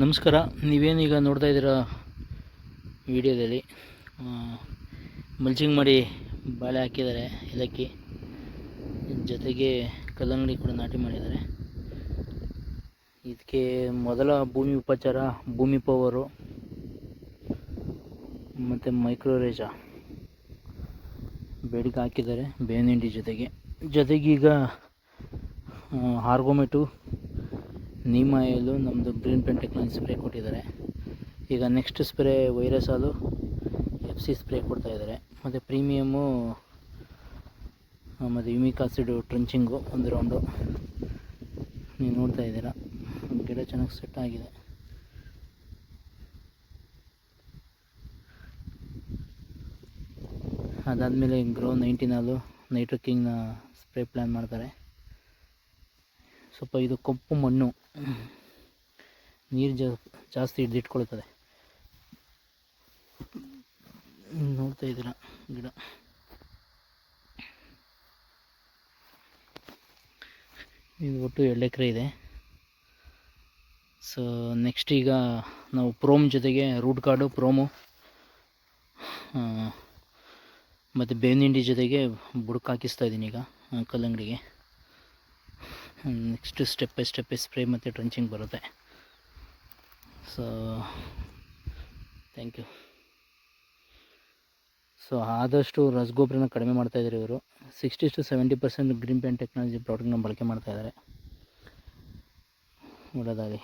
ನಮಸ್ಕಾರ. ನೀವೇನೀಗ ನೋಡ್ತಾ ಇದ್ದೀರ ವಿಡಿಯೋದಲ್ಲಿ? ಮಲ್ಚಿಂಗ್ ಮಾಡಿ ಬಾಳೆ ಹಾಕಿದ್ದಾರೆ, ಏಲಕ್ಕಿ. ಜೊತೆಗೆ ಕಲ್ಲಂಗಡಿ ಕೂಡ ನಾಟಿ ಮಾಡಿದ್ದಾರೆ. ಇದಕ್ಕೆ ಮೊದಲ ಭೂಮಿ ಉಪಚಾರ ಭೂಮಿ ಪವರು ಮತ್ತು ಮೈಕ್ರೋರೇಜ. ಬೇಡಿಕೆ ಹಾಕಿದ್ದಾರೆ, ಬೇವಿನ ಹಿಂಡಿ ಜೊತೆಗೆ. ಜೊತೆಗೀಗ ಆರ್ಗೋಮೆಟು ನೀಮ್ ಆಯಿಲು ನಮ್ಮದು ಗ್ರೀನ್ ಪೆನ್ ಟೆಕ್ನಾಲಜಿ ಸ್ಪ್ರೇ ಕೊಟ್ಟಿದ್ದಾರೆ. ಈಗ ನೆಕ್ಸ್ಟ್ ಸ್ಪ್ರೇ ವೈರಸ್ ಹಾಲು ಎಫ್ ಸಿ ಸ್ಪ್ರೇ ಕೊಡ್ತಾ ಇದ್ದಾರೆ. ಮತ್ತು ಪ್ರೀಮಿಯಮ್ಮು ಮತ್ತು ಯುಮಿಕ್ ಆಸಿಡು ಟ್ರಂಚಿಂಗು ಒಂದು ರೌಂಡು ನೀವು ನೋಡ್ತಾ ಇದ್ದೀರಾ, ಗಿಡ ಚೆನ್ನಾಗಿ ಸೆಟ್ ಆಗಿದೆ. ಅದಾದಮೇಲೆ grow nineteen all nitro spray plan ಮಾಡ್ತಾರೆ. ಸ್ವಲ್ಪ ಇದು ಕಪ್ಪು ಮಣ್ಣು ನೀರು ಜಾ, ಜಾಸ್ತಿ ಹಿಡಿದಿಟ್ಕೊಳ್ತದೆ. ನೋಡ್ತಾ ಇದ್ದೀರ ಗಿಡ. ಇದು ಒಟ್ಟು ಎರಡು ಎಕರೆ ಇದೆ. ಸೊ ನೆಕ್ಸ್ಟ್ ಈಗ ನಾವು ಪ್ರೋಮ್ ಜೊತೆಗೆ ರೂಟ್ ಕಾರ್ಡು ಪ್ರೋಮು ಮತ್ತು ಬೇವಿನಿಂಡಿ ಜೊತೆಗೆ ಬುಡಕ್ಕೆ ಹಾಕಿಸ್ತಾ ಇದ್ದೀನಿ ಈಗ ಕಲ್ಲಂಗಡಿಗೆ. Next step by step spray ಮತ್ತು ಟ್ರಂಚಿಂಗ್ ಬರುತ್ತೆ. ಸೊ ಥ್ಯಾಂಕ್ ಯು ಸೊ ಆದಷ್ಟು ರಸಗೊಬ್ಬರನ ಕಡಿಮೆ ಮಾಡ್ತಾಯಿದ್ದಾರೆ ಇವರು. Sixty to seventy percent green plant technology ಪ್ರಾಡಕ್ಟ್ನ ಬಳಕೆ ಮಾಡ್ತಾಯಿದ್ದಾರೆ ಒಳ್ಳೆಯದಾಗಲಿ